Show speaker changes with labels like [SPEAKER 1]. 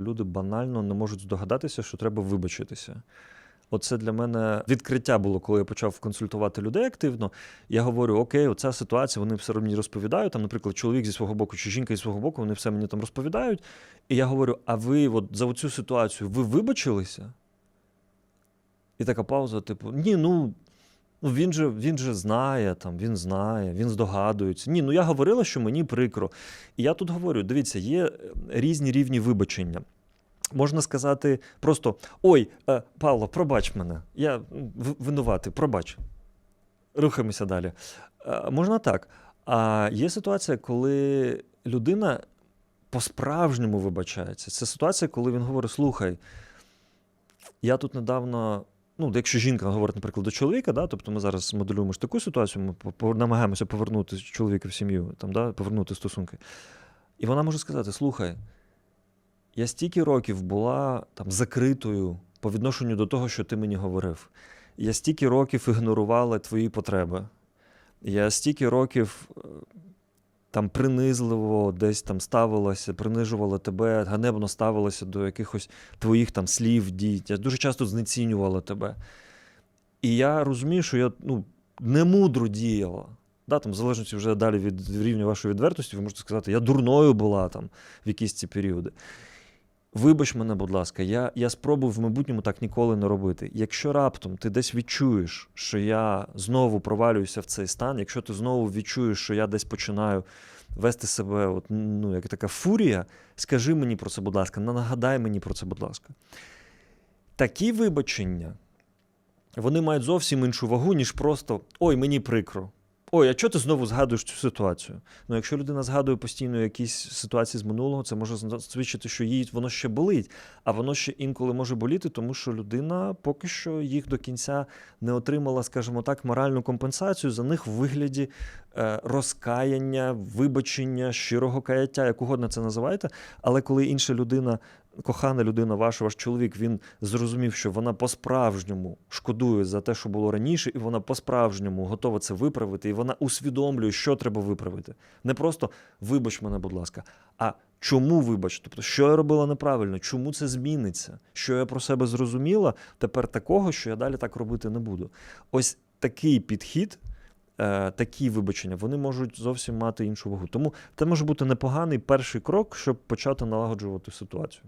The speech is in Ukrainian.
[SPEAKER 1] Люди банально не можуть здогадатися, що треба вибачитися. Оце для мене відкриття було, коли я почав консультувати людей активно. Я говорю: окей, оця ситуація, вони все мені розповідають. Там, наприклад, чоловік зі свого боку чи жінка зі свого боку, вони все мені там розповідають. І я говорю: а ви от за оцю ситуацію ви вибачилися? І така пауза, типу, ні, ну. Ну, він же, він же знає, там, він знає, він здогадується. Ні, ну я говорила, що мені прикро. І я тут говорю: дивіться, є е, різні рівні вибачення. Можна сказати просто: ой, е, Павло, пробач мене, я винуватий, пробач. Рухаємося далі. Е, можна так. А є ситуація, коли людина по-справжньому вибачається. Це ситуація, коли він говорить: слухай, я тут недавно. Ну, якщо жінка говорить, наприклад, до чоловіка, да, тобто ми зараз моделюємо ж таку ситуацію, ми намагаємося повернути чоловіка в сім'ю, там, да, повернути стосунки. І вона може сказати: слухай, я стільки років була там закритою по відношенню до того, що ти мені говорив. Я стільки років ігнорувала твої потреби. Я стільки років е, там принизливо десь там ставилася, принижувала тебе, ганебно ставилася до якихось твоїх там слів, дій. Дуже часто знецінювала тебе. І я розумію, що я ну, немудро діяла. Да, там, в залежності вже далі від рівня вашої відвертості, ви можете сказати, я дурною була там в якісь ці періоди. Вибач мене, будь ласка, я, я спробую в майбутньому так ніколи не робити. Якщо раптом ти десь відчуєш, що я знову провалююся в цей стан, якщо ти знову відчуєш, що я десь починаю вести себе, от, ну, як така фурія, скажи мені про це, будь ласка, нагадай мені про це, будь ласка. Такі вибачення, вони мають зовсім іншу вагу, ніж просто ой, мені прикро. Ой, а чого ти знову згадуєш цю ситуацію? Ну, якщо людина згадує постійно якісь ситуації з минулого, це може свідчити, що їй воно ще болить, а воно ще інколи може боліти, тому що людина поки що їх до кінця не отримала, скажімо так, моральну компенсацію за них в вигляді розкаяння, вибачення, щирого каяття, як угодно це називайте. Але коли інша людина, кохана людина, ваша, ваш чоловік, він зрозумів, що вона по-справжньому шкодує за те, що було раніше, і вона по-справжньому готова це виправити, і вона усвідомлює, що треба виправити. Не просто вибач мене, будь ласка, а чому вибач? Тобто, що я робила неправильно, чому це зміниться? Що я про себе зрозуміла, тепер такого, що я далі так робити не буду. Ось такий підхід. Е, Такі вибачення вони можуть зовсім мати іншу вагу. Тому це може бути непоганий перший крок, щоб почати налагоджувати ситуацію.